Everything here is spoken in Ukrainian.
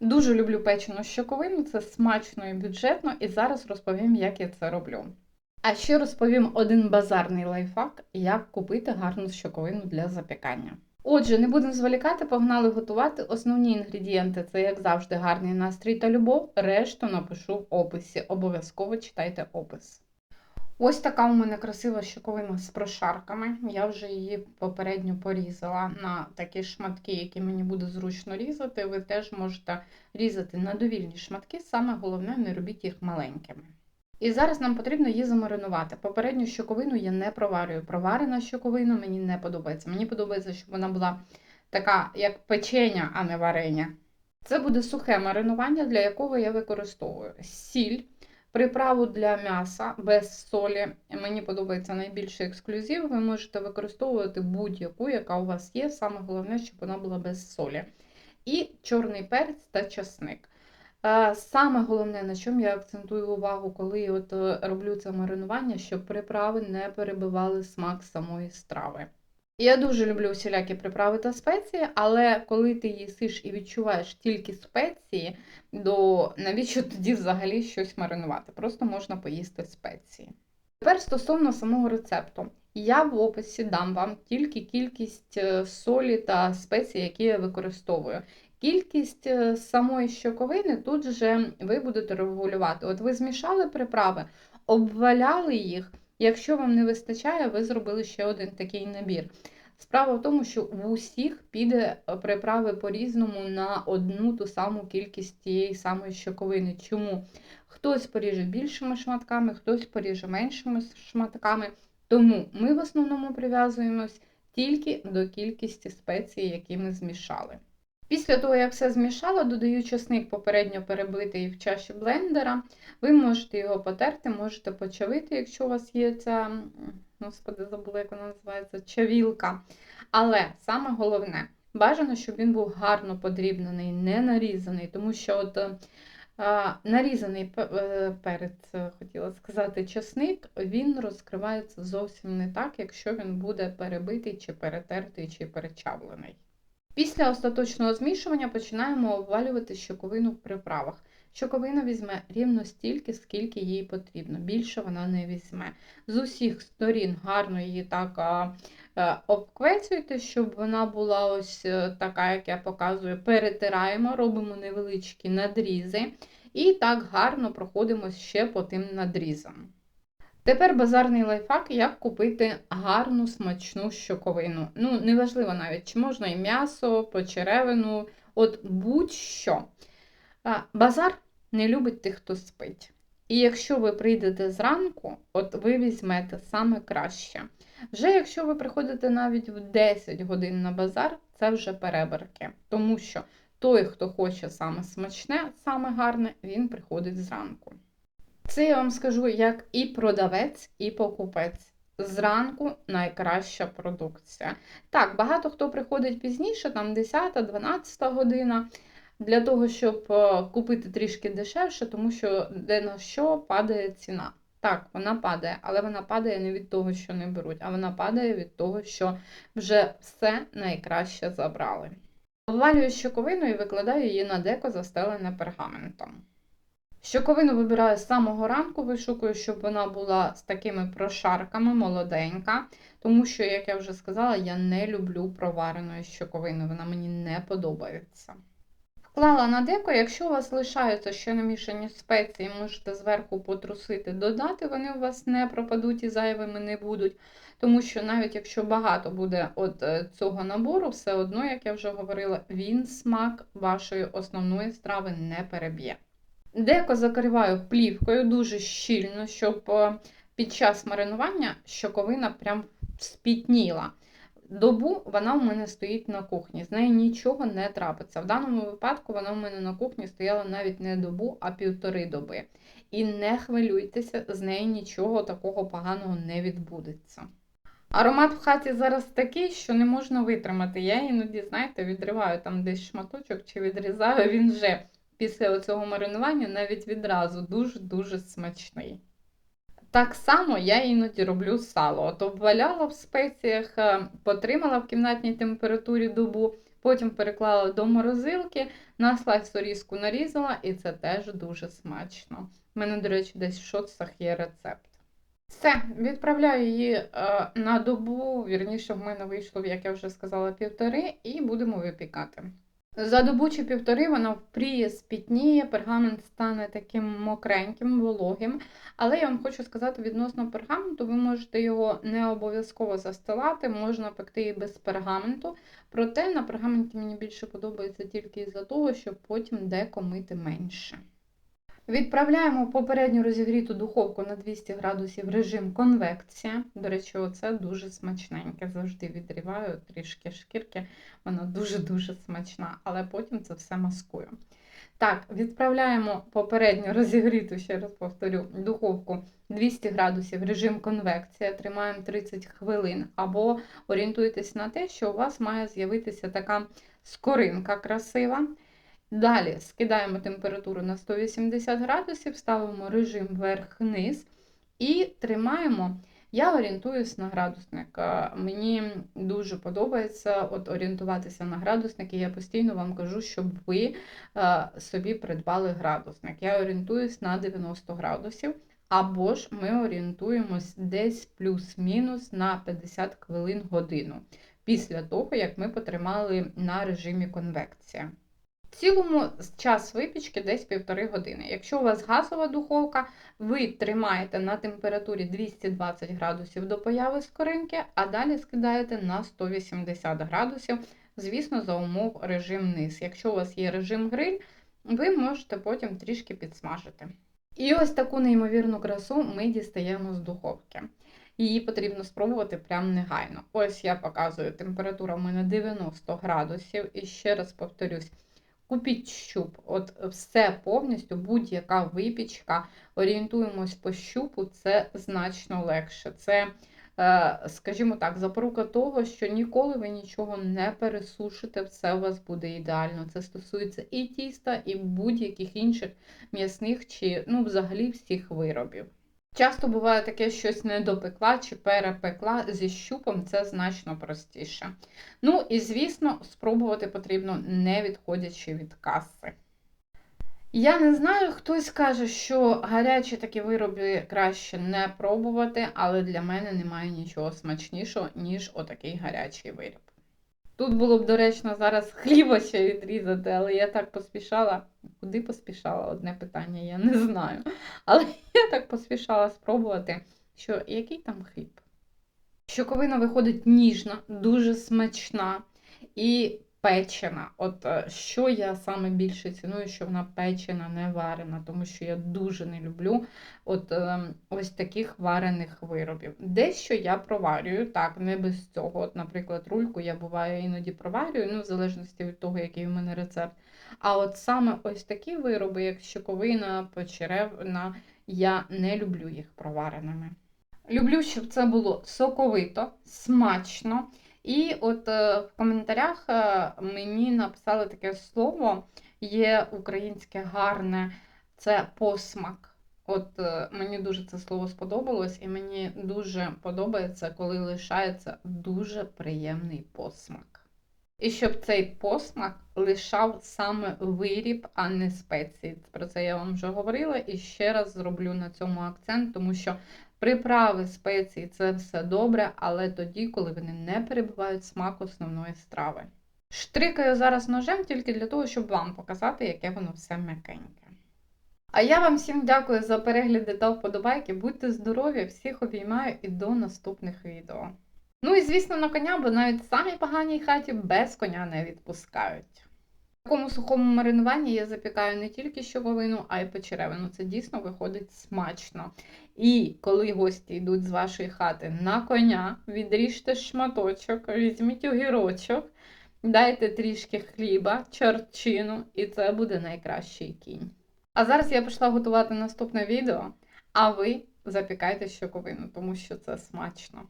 Дуже люблю печену щоковину, це смачно і бюджетно, і зараз розповім, як я це роблю. А ще розповім один базарний лайфхак, як купити гарну щоковину для запікання. Отже, не будемо зволікати, погнали готувати. Основні інгредієнти це, як завжди, гарний настрій та любов. Решту напишу в описі. Обов'язково читайте опис. Ось така у мене красива щоковина з прошарками. Я вже її попередньо порізала на такі шматки, які мені буде зручно різати. Ви теж можете різати на довільні шматки, саме головне, не робіть їх маленькими. І зараз нам потрібно її замаринувати. Попередню щоковину я не проварюю. Проварена щоковина мені не подобається. Мені подобається, щоб вона була така, як печення, а не варення. Це буде сухе маринування, для якого я використовую сіль, приправу для м'яса без солі. Мені подобається найбільший ексклюзив. Ви можете використовувати будь-яку, яка у вас є. Саме головне, щоб вона була без солі. І чорний перець та часник. Е, Саме головне, на чому я акцентую увагу, коли от е, роблю це маринування, щоб приправи не перебивали смак самої страви. Я дуже люблю всілякі приправи та спеції, але коли ти їсиш і відчуваєш тільки спеції, то навіщо тоді взагалі щось маринувати? Просто можна поїсти спеції. Тепер стосовно самого рецепту. Я в описі дам вам тільки кількість е, солі та спецій, які я використовую. Кількість е, самої щоковини тут же ви будете регулювати. От ви змішали приправи, обваляли їх. Якщо вам не вистачає, ви зробили ще один такий набір. Справа в тому, що в усіх піде е, приправи по-різному на одну ту саму кількість тієї самої щоковини. Чому? Хтось поріже більшими шматками, хтось поріже меншими шматками. Тому ми в основному прив'язуємось тільки до кількості спецій, які ми змішали. Після того, як все змішала, додаю часник попередньо перебитий в чаші блендера. Ви можете його потерти, можете почавити, якщо у вас є ця, господи, забула, як вона називається, чавілка. Але саме головне, бажано, щоб він був гарно подрібнений, не нарізаний, тому що от е, а, нарізаний е, перець, е, хотіла сказати, часник, він розкривається зовсім не так, якщо він буде перебитий, чи перетертий, чи перечавлений. Після остаточного змішування починаємо обвалювати щоковину в приправах. Щоковина візьме рівно стільки, скільки їй потрібно. Більше вона не візьме. З усіх сторін гарно її так е, обквецюйте, щоб вона була ось е, така, як я показую. Перетираємо, робимо невеличкі надрізи і так гарно проходимо ще по тим надрізам. Тепер базарний лайфхак, як купити гарну смачну щоковину. Ну, неважливо навіть, чи можна і м'ясо, почеревину, от будь-що. Базар не любить тих, хто спить. І якщо ви прийдете зранку, от ви візьмете саме краще. Вже якщо ви приходите навіть в 10 годин на базар, це вже перебірки. Тому що той, хто хоче саме смачне, саме гарне, він приходить зранку. Це я вам скажу як і продавець, і покупець. Зранку найкраща продукція. Так, багато хто приходить пізніше, там 10-12 година, для того, щоб е, купити трішки дешевше, тому що де на що падає ціна. Так, вона падає, але вона падає не від того, що не беруть, а вона падає від того, що вже все найкраще забрали. Обвалюю щоковину і викладаю її на деко, застелене пергаментом. Щоковину вибираю з самого ранку, вишукую, щоб вона була з такими прошарками, молоденька, тому що, як я вже сказала, я не люблю провареної щоковини, вона мені не подобається. Вклала на деко, якщо у вас лишаються ще намішані спеції, можете зверху потрусити, додати, вони у вас не пропадуть і зайвими не будуть. Тому що навіть якщо багато буде от е, цього набору, все одно, як я вже говорила, він смак вашої основної страви не переб'є. Деко закриваю плівкою дуже щільно, щоб е, під час маринування щоковина прям спітніла. Добу вона у мене стоїть на кухні, з нею нічого не трапиться. В даному випадку вона у мене на кухні стояла навіть не добу, а півтори доби. І не хвилюйтеся, з нею нічого такого поганого не відбудеться. Аромат в хаті зараз такий, що не можна витримати. Я іноді, знаєте, відриваю там десь шматочок чи відрізаю, він вже після цього маринування навіть відразу дуже-дуже смачний. Так само я іноді роблю сало. От обваляла в спеціях, е, потримала в кімнатній температурі добу, Потім переклала до морозилки, на слайсорізку нарізала, і це теж дуже смачно. У мене, до речі, десь в шоцах є рецепт. Все, відправляю її е, на добу, вірніше, в мене вийшло, як я вже сказала, півтори, і будемо випікати. За добу чи півтори вона впріє, спітніє, пергамент стане таким мокреньким, вологим. Але я вам хочу сказати, відносно пергаменту, ви можете його не обов'язково застилати, можна пекти і без пергаменту. Проте на пергаменті мені більше подобається тільки із-за того, щоб потім деко мити менше. Відправляємо в попередньо розігріту духовку на 200 градусів режим конвекція. До речі, оце дуже смачненьке. Завжди відріваю трішки шкірки, вона дуже-дуже смачна, але потім це все маскую. Так, відправляємо попередньо розігріту, ще раз повторю, духовку 200 градусів режим конвекція, тримаємо 30 хвилин, або орієнтуйтесь на те, що у вас має з'явитися така скоринка красива. Далі скидаємо температуру на 180 градусів, ставимо режим вверх-вниз і тримаємо. Я орієнтуюсь на градусник. Мені дуже подобається от орієнтуватися на градусник, і я постійно вам кажу, щоб ви собі придбали градусник. Я орієнтуюсь на 90 градусів, або ж ми орієнтуємось десь плюс-мінус на 50 хвилин годину після того, як ми потримали на режимі конвекція. В цілому час випічки десь півтори години. Якщо у вас газова духовка, ви тримаєте на температурі 220 градусів до появи скоринки, а далі скидаєте на 180 градусів, звісно, за умов режим низ. Якщо у вас є режим гриль, ви можете потім трішки підсмажити. І ось таку неймовірну красу ми дістаємо з духовки. Її потрібно спробувати прям негайно. Ось я показую, температура в мене 90 градусів. І ще раз повторюсь. Купіть щуп, от все повністю, будь-яка випічка. Орієнтуємось по щупу, це значно легше. Це, е, скажімо так, запорука того, що ніколи ви нічого не пересушите, все у вас буде ідеально. Це стосується і тіста, і будь-яких інших м'ясних чи ну, взагалі всіх виробів. Часто буває таке, щось не допекла чи перепекла зі щупом, це значно простіше. Ну і, звісно, спробувати потрібно не відходячи від каси. Я не знаю, хтось каже, що гарячі такі вироби краще не пробувати, але для мене немає нічого смачнішого, ніж отакий гарячий виріб. Тут було б доречно зараз хліба ще відрізати, але я так поспішала. Куди поспішала? Одне питання, я не знаю. Але я так поспішала спробувати, що який там хліб. Щоковина виходить ніжна, дуже смачна і печена. От е, що я саме більше ціную, що вона печена, не варена, тому що я дуже не люблю от е, ось таких варених виробів. Дещо я проварюю, так, не без цього. От, Наприклад, рульку я буває іноді проварюю, ну, в залежності від того, який у мене рецепт. А от саме ось такі вироби, як щоковина, почеревна, я не люблю їх провареними. Люблю, щоб це було соковито, смачно. І от е, в коментарях е, мені написали таке слово, є українське гарне, це посмак. От е, мені дуже це слово сподобалось, і мені дуже подобається, коли лишається дуже приємний посмак. І щоб цей посмак лишав саме виріб, а не спеції. Про це я вам вже говорила і ще раз зроблю на цьому акцент, тому що Приправи, спеції це все добре, але тоді, коли вони не перебувають смак основної страви. Штрикаю зараз ножем тільки для того, щоб вам показати, яке воно все м'якеньке. А я вам всім дякую за перегляди та вподобайки. Будьте здорові, всіх обіймаю і до наступних відео. Ну і звісно, на коня, бо навіть в самій поганій хаті без коня не відпускають. В такому сухому маринуванні я запікаю не тільки щоковину, а й почеревину. Це дійсно виходить смачно. І коли гості йдуть з вашої хати на коня, відріжте шматочок, візьміть огірочок, дайте трішки хліба, чарчину, і це буде найкращий кінь. А зараз я пішла готувати наступне відео, а ви запікайте щоковину, тому що це смачно.